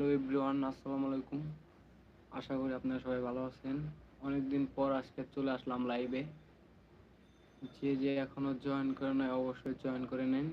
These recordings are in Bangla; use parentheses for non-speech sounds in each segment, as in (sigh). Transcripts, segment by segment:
হ্যালো এভরিওয়ান আসসালামু আলাইকুম। আশা করি আপনারা সবাই ভালো আছেন। অনেকদিন পর আজকে চলে আসলাম লাইভে যে যে এখনও জয়েন করে নাই, অবশ্যই জয়েন করে নিন।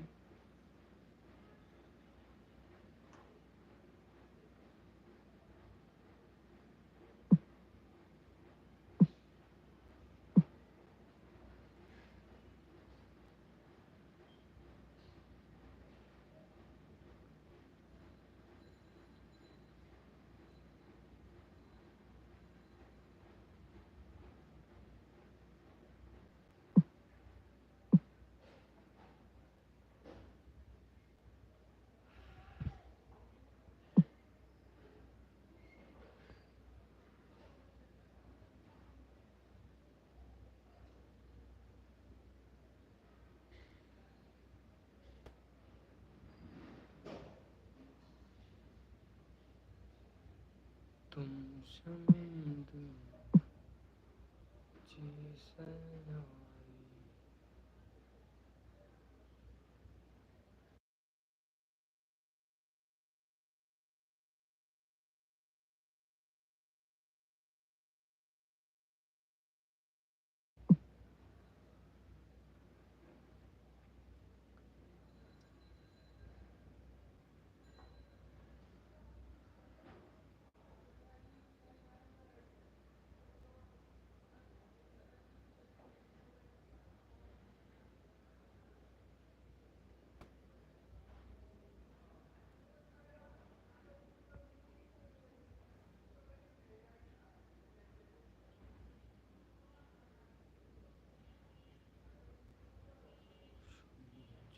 用生命的精神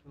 to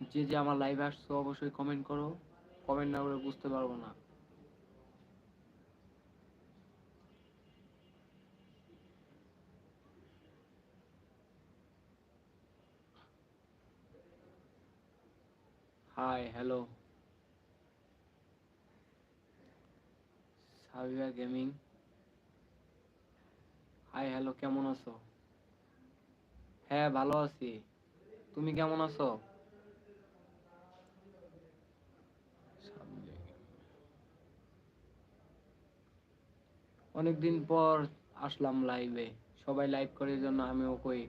যে যে আমার লাইভে আসছো অবশ্যই কমেন্ট করো। কমেন্ট না করে বুঝতে পারব না। Hi hello Sabiya gaming hi hello কেমন আছো? হ্যাঁ ভালো আছি। তুমি কেমন আছো? অনেকদিন পর আসলাম লাইভে সবাই লাইভ করে এই জন্য আমিও কই।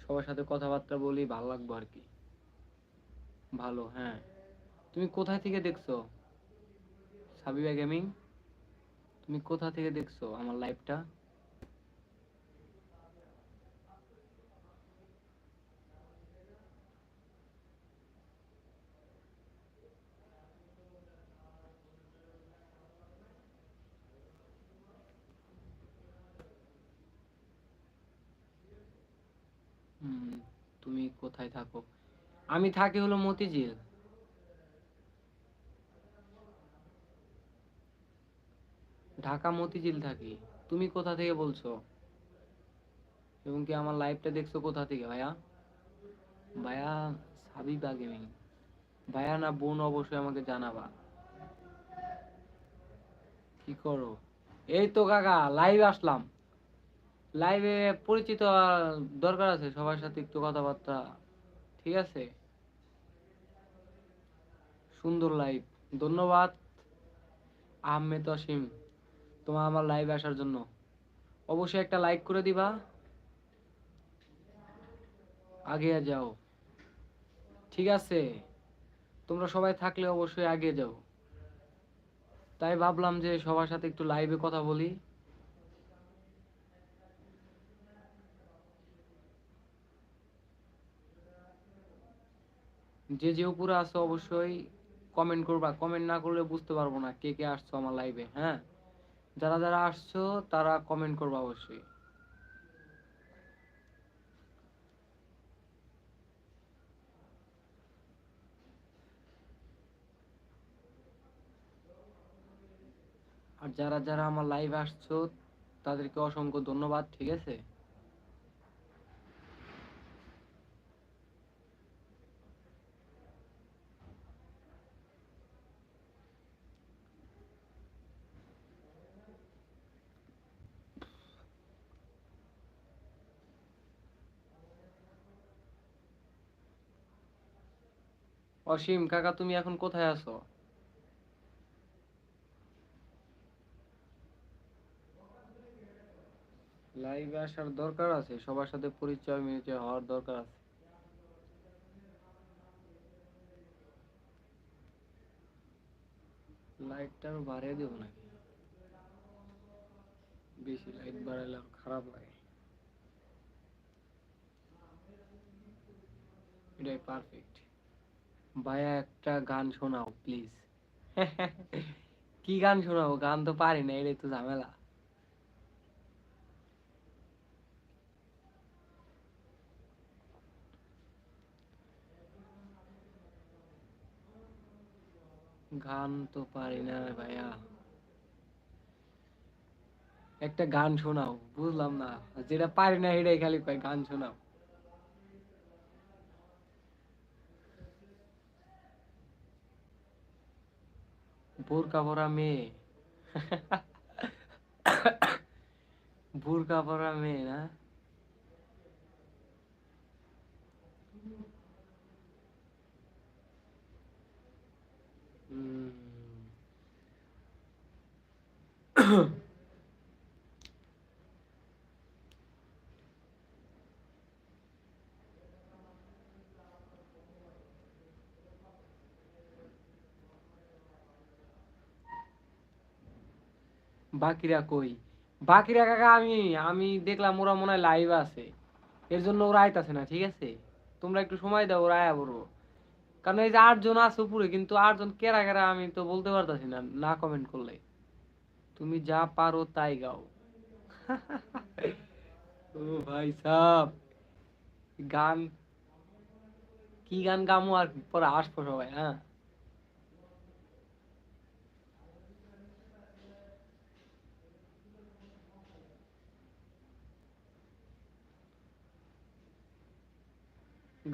সবার সাথে কথাবার্তা বলি, ভালো লাগবে আর কি। ভালো হ্যাঁ। তুমি কোথায় থেকে দেখছ? সাবিবা গেমিং? তুমি কোথা থেকে দেখছ আমার লাইভটা তুমি কোথায় থাকো? আমি থাকি হলো মতিঝিল। ঢাকা মতিঝিল থাকি। তুমি কোথা থেকে বলছো? এবং কি আমার লাইভটা দেখছ কোথা থেকে, ভাইয়া? ভাইয়া সাবিবা গেমিং ভাইয়া না বোন অবশ্যই আমাকে জানাবা। কি করো? এই তো কাকা লাইভ আসলাম। লাইভে পরিচিত দরকার আছে, সবার সাথে একটু কথাবার্তা। ঠিক আছে? সুন্দর লাইভ ধন্যবাদ। আহমেদ অসীম। তোমার আমার লাইভে আসার জন্য। অবশ্যই একটা লাইক করে দিবা। আগে যাও। ঠিক আছে? তোমরা সবাই থাকলে অবশ্যই আগে যাও। তাই ভাবলাম যে সবার সাথে একটু লাইভে কথা বলি। যে যে উপরে আসো অবশ্যই কমেন্ট করবা। কমেন্ট না করলে বুঝতে পারব না কে কে আসছো আমার লাইভে হ্যাঁ? যারা যারা আসছো, তারা কমেন্ট করবা অবশ্যই। আর যারা যারা আমার লাইভ আসছো, তাদেরকে অসংখ্য ধন্যবাদ, ঠিক আছে? অসীম, কাকা তুমি এখন কোথায় আছো? লাইভে আসার দরকার আছে, সবার সাথে পরিচয় মিলিচয় হওয়ার দরকার আছে। লাইটটা আরও বাড়িয়ে দেবো নাকি? বেশি লাইট বাড়াইলে আরও খারাপ লাগে। এটাই পারফেক্ট ভাইয়া একটা গান শোনাও প্লিজ (laughs) কি গান শোনাবো? গান তো পারি না, এটাই তো ঝামেলা। গান তো পারি না রে ভাইয়া। একটা গান শোনাও, বুঝলাম না। যেটা পারি না এটাই খালি গান শোনাও। বোরকা পরা মেয়ে বোরকা পরা মেয়ে না উম। বাকিরা কই? বাকিরা কাকা আমি আমি দেখলাম ওরা মনে হয় লাইভ আছে। এর জন্য ওরা আইতাছে না, ঠিক আছে? তোমরা একটু সময় দাও, ওরা আয়া পড়ব। কারণ এই যে আটজন আছে উপরে, কিন্তু আটজন কেরা কেরা আমি তো বলতে পারতাছি না না কমেন্ট করলে। তুমি যা পারো তাই গাও। (laughs) ও ভাই সাব, গান, কি গান গামো আর পরে আসব সবাই হ্যাঁ?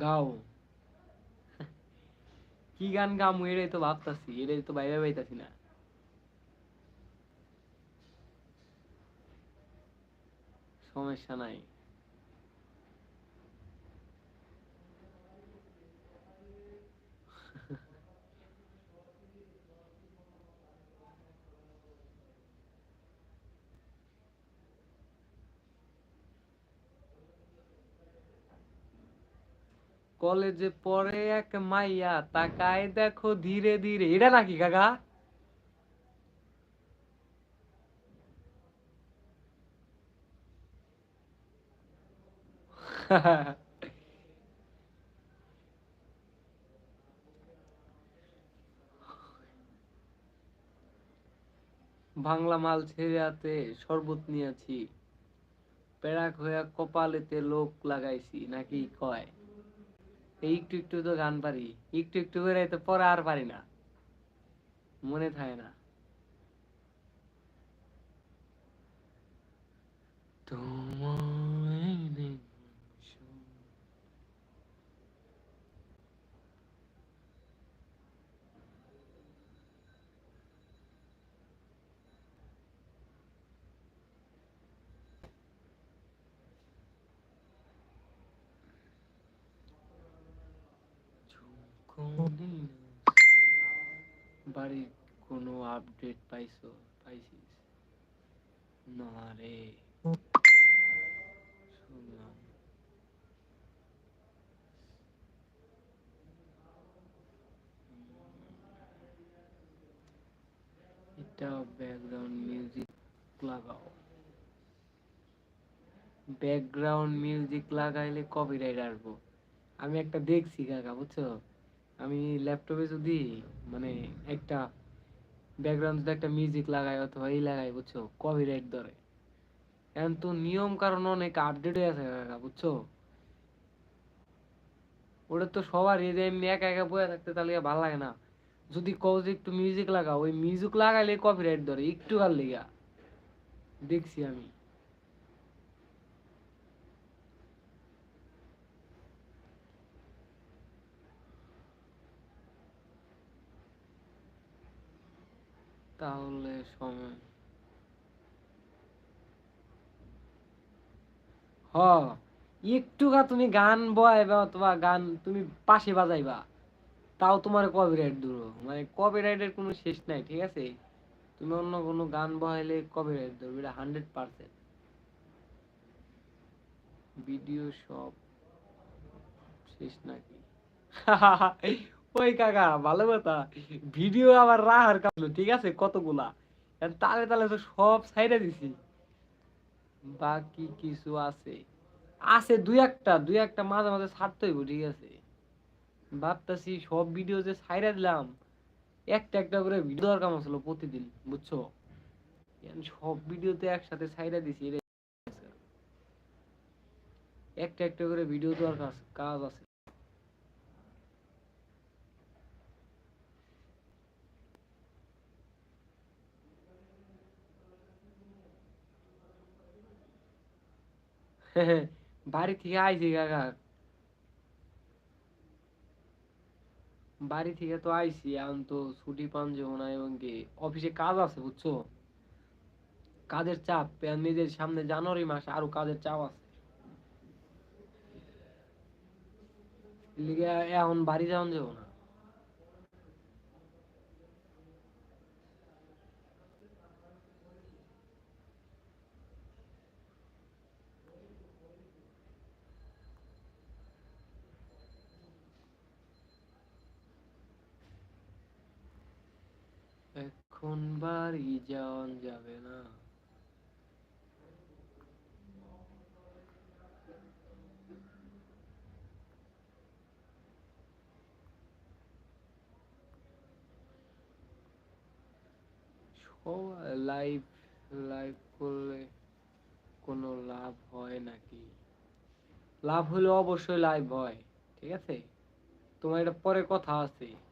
গাও। কি গান গামু এরাই তো ভাবতাছি এটাই তো বাইরে পাইতাছি না। সমস্যা নাই। কলেজে পড়ে এক মাইয়া তাকায় দেখো ধীরে ধীরে। এটা নাকি, কাকা? বাংলা মাল ছেড়ে হাতে শরবত নিয়েছি। পেড়াক হইয়া কপালেতে লোক লাগাইছি, নাকি কয়? একটু একটু তো গান পারি, একটু একটু করে তো পরে আর পারি না। মনে থাকে না। তোমায় খুনি বাড়ির কোনো আপডেট পাইছো, পাইছিস? না রে। এটা ব্যাকগ্রাউন্ড মিউজিক লাগাও। ব্যাকগ্রাউন্ড মিউজিক লাগাইলে কপিরাইট আসব। আমি একটা দেখছি, কাকা, বুঝছ? আমি ল্যাপটপে যদি মানে একটা ব্যাকগ্রাউন্ড যদি একটা মিউজিক লাগাই অথবা এই লাগাই, বুঝছ? কপিরাইট ধরে। এখন তো নিয়ম কারণ অনেক আপডেট হয়ে আছে কাকা, বুঝছ? ওটা তো সবার এই যে এমনি একা একা বয়ে থাকতে তাহলে ভালো লাগে না। যদি কও যে একটু মিউজিক লাগাও, ওই মিউজিক লাগাইলে কপিরাইট ধরে, একটু আর লেগা? দেখছি আমি। তাহলে সময়। হ একটুকা তুমি গান বয়াইবা অথবা গান তুমি পাশে বাজাইবা, তাও তোমার কপিরাইট দূর। মানে কপিরাইটের কোনো শেষ নাই, ঠিক আছে? তুমি অন্য কোনো গান বহাইলে কপিরাইট ধরবে এটা হান্ড্রেড পার্সেন্ট ভিডিও সব শেষ নাকি? (laughs) ওই কাকা, ভালো কথা। ভিডিও আবার রাহার কাজ ঠিক আছে? কতগুলা? তালে তালে তো সব সাইডে দিছি। বাকি কিছু আছে। আছে দুই একটা দুই একটা মাঝে মাঝে ছাড়তে হইব, ঠিক আছে? ভাবতেছি সব ভিডিও যে ছাইড়া দিলাম, একটা একটা করে ভিডিও দরকার ছিল প্রতিদিন, বুঝছ? সব ভিডিওতে একসাথে ছাইড়া দিছি একটা একটা করে ভিডিও দরকার কাজ আছে। (laughs) বাড়ি থেকে আইছি, কাকা। বাড়ি থেকে তো আইছি, এখন তো ছুটি পান যাব না, এবং কি অফিসে কাজ আছে, বুঝছ? কাজের চাপ নিজের সামনে জানুয়ারি মাস, আরও কাজের চাপ আছে। এখন বাড়ি যাওয়া যাব না এখন বাড়ি যাওয়া যাবে না। লাইভ লাইভ করলে কোনো লাভ হয় নাকি? লাভ হলে অবশ্যই লাইভ হয়, ঠিক আছে? তোমার এটা পরে কথা আছে।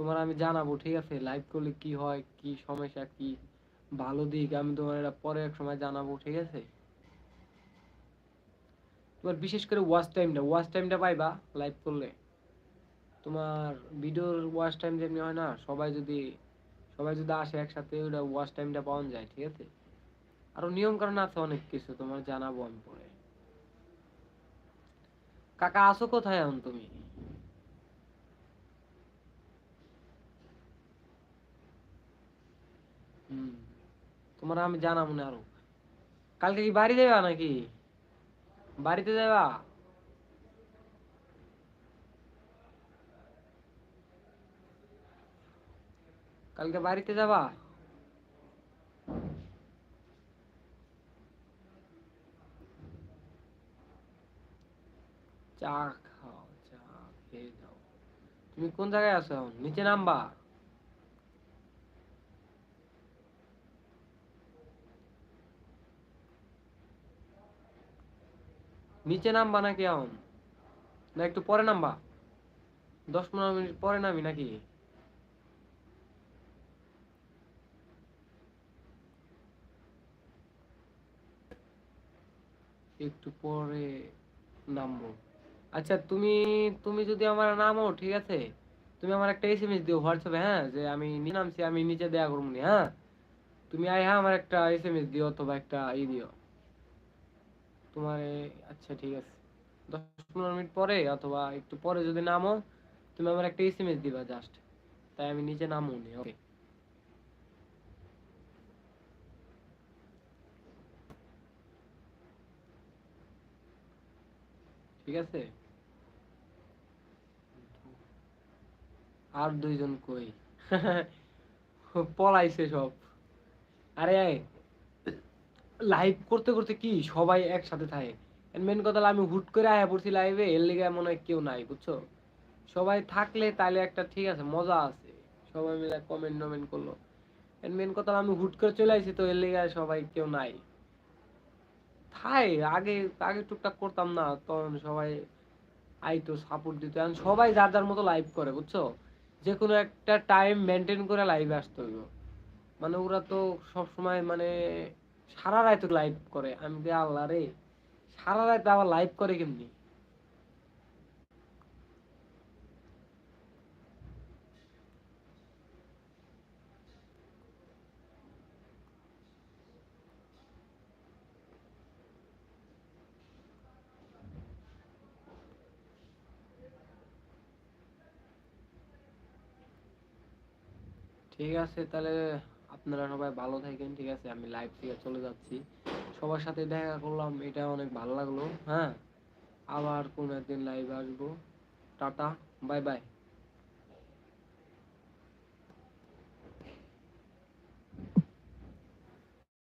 তোমার আমি জানাব, ঠিক আছে? লাইভ করলে কি হয়, কি সমস্যা, কি ভালো দিক? আমি তোমার এটা পরে এক সময় জানাব, ঠিক আছে? তোমার বিশেষ করে ওয়াচ টাইমটা ওয়াচ টাইমটা পাইবা লাইভ করলে। তোমার ভিডিওর ওয়াচ টাইম যেমনি হয় না, সবাই যদি সবাই যদি আসে একসাথে ওটা ওয়াচ টাইমটা পাওয়া যায়, ঠিক আছে? আরও নিয়ম কারণ আছে অনেক কিছু, তোমার জানাব আমি পরে। কাকা, আসো কোথায় এখন তুমি? তোমার আমি জানাব না আরও। কালকে কি বাড়ি যাবা নাকি? বাড়িতে যাবা কালকে বাড়িতে যাবা? চা খাও, চা খেয়ে যাও তুমি কোন জায়গায় আছো নিচে নামবা। নিচে নামবা নাকি এখন না, একটু পরে নামবা। দশ পনেরো মিনিট পরে নামি নাকি? একটু পরে নামবো। আচ্ছা তুমি তুমি যদি আমার নামো, ঠিক আছে? তুমি আমার একটা এসএমএস দিও হোয়াটসঅ্যাপে হ্যাঁ? যে আমি নামছি, আমি নিচে দেয়া করব হ্যাঁ? তুমি আই হ্যাঁ আমার একটা এসএমএস দিও অথবা একটা ই দিও। তোমার আচ্ছা ঠিক আছে। দশ পনেরো মিনিট পরে অথবা একটু পরে যদি নামো, তুমি আমার একটা এসএমএস দিবা জাস্ট তাই আমি নিচে নামো নি ওকে ঠিক আছে? আর দুইজন কই? (laughs) পলাইছে সব। আরে লাইভ করতে করতে কি সবাই একসাথে থাকে। মেন কথা আমি হুট করে আয়া পড়ছি লাইভে এর লিগে মনে হয় কেউ নাই, বুঝছ? সবাই থাকলে তাহলে একটা ঠিক আছে, মজা আছে। সবাই মিলে কমেন্ট নমেন্ট করল। এর মেন কথা আমি হুট করে চলে আসি তো এর লিগে সবাই কেউ নাই। থাই, আগে আগে টুকটাক করতাম না, তখন সবাই আইতো সাপোর্ট দিত। এখন সবাই যার যার মতো লাইভ করে, বুঝছ? যে কোনো একটা টাইম মেনটেন করে লাইভে আসতে হইব। মানে ওরা তো সবসময় মানে সারা রাত লাইভ করে। আমি যে আল্লাহ রে, সারা রাত আবার লাইভ করে কেমনি? ঠিক আছে, তাহলে আপনারা সবাই ভালো থাকেন, ঠিক আছে? আমি লাইভ থেকে চলে যাচ্ছি। সবার সাথে দেখা করলাম, এটা অনেক ভালো লাগল হ্যাঁ? আবার কোনো একদিন লাইভে আসব। Tata bye bye